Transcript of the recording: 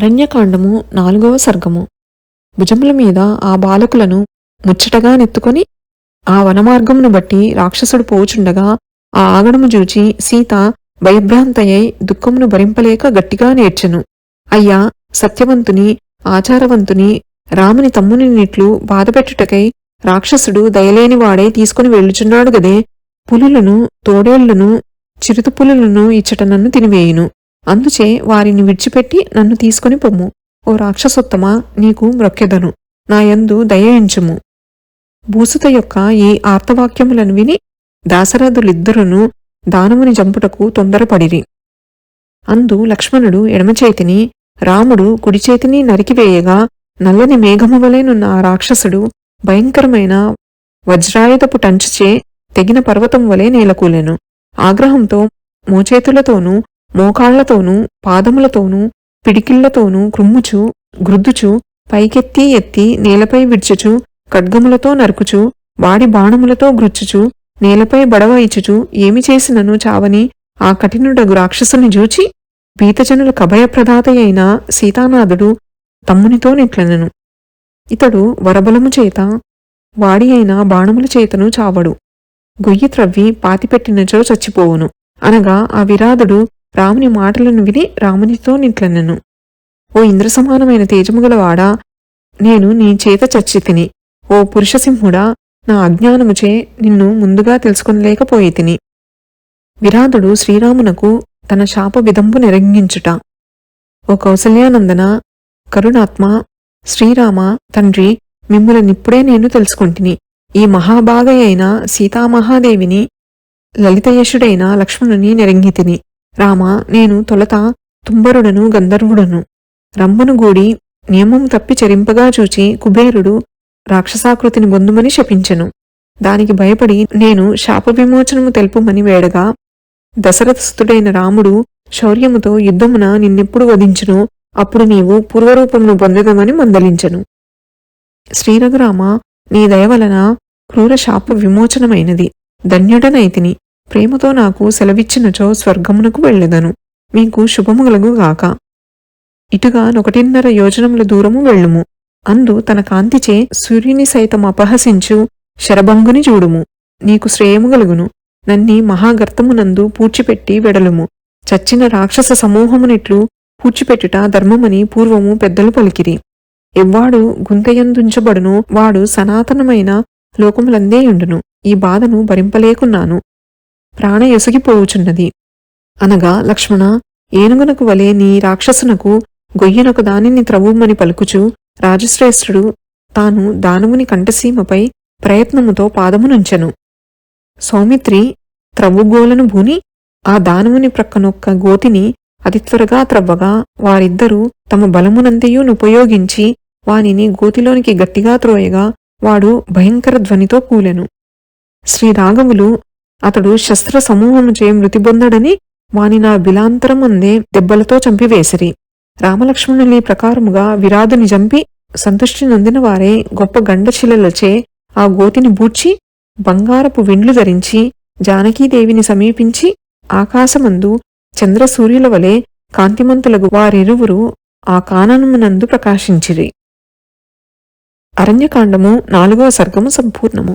అరణ్యకాండము నాలుగవ సర్గము. భుజముల మీద ఆ బాలకులను ముచ్చటగా నెత్తుకొని ఆ వనమార్గమును బట్టి రాక్షసుడు పోచుండగా ఆ ఆగడము చూచి సీత భయభ్రాంతయ్యై దుఃఖమును భరింపలేక గట్టిగా నేర్చెను. అయ్యా సత్యవంతుని ఆచారవంతుని రాముని తమ్ముని నిట్లు బాధపెట్టుటకై రాక్షసుడు దయలేనివాడే తీసుకుని వెళ్ళుచున్నాడు గదే. పులులను తోడేళ్ళను చిరుతుపులులను ఇచ్చట నన్ను తినివేయును. అందుచే వారిని విడిచిపెట్టి నన్ను తీసుకొని పొమ్ము. ఓ రాక్షసోత్తమా నీకు మ్రొక్కెదను నాయందు దయయించుము భూసుత యొక్క ఈ ఆర్తవాక్యములను విని దాశరథులిద్దరును దానవుని జంపుటకు తొందరపడిరి. అందు లక్ష్మణుడు ఎడమచేతిని రాముడు కుడిచేతిని నరికివేయగా నల్లని మేఘము వలెనున్న ఆ రాక్షసుడు భయంకరమైన వజ్రాయుధపు టంచుచే తెగిన పర్వతం వలె నేలకూలెను. ఆగ్రహంతో మోచేతులతోనూ మోకాళ్ళతోనూ పాదములతోనూ పిడికిళ్ళతోనూ క్రుమ్ముచు గ్రుద్దుచు పైకెత్తి ఎత్తి నేలపై విడ్చుచు ఖడ్గములతో నరుకుచు వాడి బాణములతో గ్రుచ్చుచు నేలపై బడవ ఇచ్చుచు ఏమి చేసినను చావని ఆ కఠినుడగు రాక్షసుని జూచి పీతజనుల కభయప్రదాతయైన సీతానాథుడు తమ్మునితో నిట్లనెను. ఇతడు వరబలము చేత వాడి అయిన బాణముల చేతను చావడు. గొయ్యి త్రవ్వి పాతిపెట్టినచో చచ్చిపోవును. అనగా ఆ విరాధుడు రాముని మాటలను విని రామునితో నిట్లనెను. ఓ ఇంద్రసమానమైన తేజముగలవాడా నేను నీ చేత చచ్చితిని. ఓ పురుషసింహుడా నా అజ్ఞానముచే నిన్ను ముందుగా తెలుసుకొనలేకపోయి తిని విరాధుడు శ్రీరామునకు తన శాప విదంబు నిరంగించుట ఓ కౌసల్యానందన కరుణాత్మ శ్రీరామ తండ్రి మిమ్ములనిప్పుడే నేను తెలుసుకుంటుని. ఈ మహాభాగయైన సీతామహాదేవిని లలితయశుడైన లక్ష్మణుని నెరంగితిని రామ నేను తొలత తుంబరుడను గంధర్వుడను. రంభను గూడి నియమం తప్పి చరింపగా చూచి కుబేరుడు రాక్షసాకృతిని బొందుమని శపించెను. దానికి భయపడి నేను శాప విమోచనము తెలుపుమని వేడగా దశరథస్థుడైన రాముడు శౌర్యముతో యుద్ధమున నిన్నెప్పుడు వధించునో అప్పుడు నీవు పూర్వరూపమును పొందదమని మందలించెను. శ్రీరఘురామ నీ దయవలన క్రూర శాప విమోచనమైనది ధన్యుడనైతిని ప్రేమతో నాకు సెలవిచ్చినచో స్వర్గమునకు వెళ్ళెదను. మీకు శుభముగలగుగాక ఇటుగా నొకటిన్నర యోజనముల దూరము వెళ్ళుము. అందు తన కాంతిచే సూర్యుని సైతం అపహసించు శరభంగుని చూడుము. నీకు శ్రేయముగలుగును నన్ని మహాగర్తమునందు పూడ్చిపెట్టి వెడలుము. చచ్చిన రాక్షస సమూహమునిట్లు పూడ్చిపెట్టుట ధర్మమని పూర్వము పెద్దలు పలికిరి. ఎవ్వాడు గుంతయందుంచబడును వాడు సనాతనమైన లోకములందేయుండును ఈ బాధను భరింపలేకున్నాను. ప్రాణ ఎసుగిపోవుచున్నది. అనగా లక్ష్మణ ఏనుగునకు వలె నీ రాక్షసునకు గొయ్యనొక దానిని త్రవ్వుమని పలుకుచు రాజశ్రేష్ఠుడు తాను దానవుని కంఠసీమపై ప్రయత్నముతో పాదమునుంచెను. సౌమిత్రి త్రవ్వుగోలను భూని ఆ దానవుని ప్రక్కనొక్క గోతిని అతి త్వరగా త్రవ్వగా వారిద్దరూ తమ బలమునంతయు ఉపయోగించి వానిని గోతిలోనికి గట్టిగా త్రోయగా వాడు భయంకర ధ్వనితో కూలెను. శ్రీరాఘవులు అతడు శస్త్ర సమూహముచే మృతిబొందడని వాని నా బిలాంతరమందే దెబ్బలతో చంపివేసిరి. రామలక్ష్మణుని ప్రకారముగా విరాధుని చంపి సంతుష్టి నొందిన వారే గొప్ప గండశిలలచే ఆ గోతిని బూడ్చి బంగారపు విండ్లు ధరించి జానకీదేవిని సమీపించి ఆకాశమందు చంద్రసూర్యుల వలె కాంతిమంతులకు వారిరువురు ఆ కాననమునందు ప్రకాశించిరి. అరణ్యకాండము నాలుగవ సర్గము సంపూర్ణము.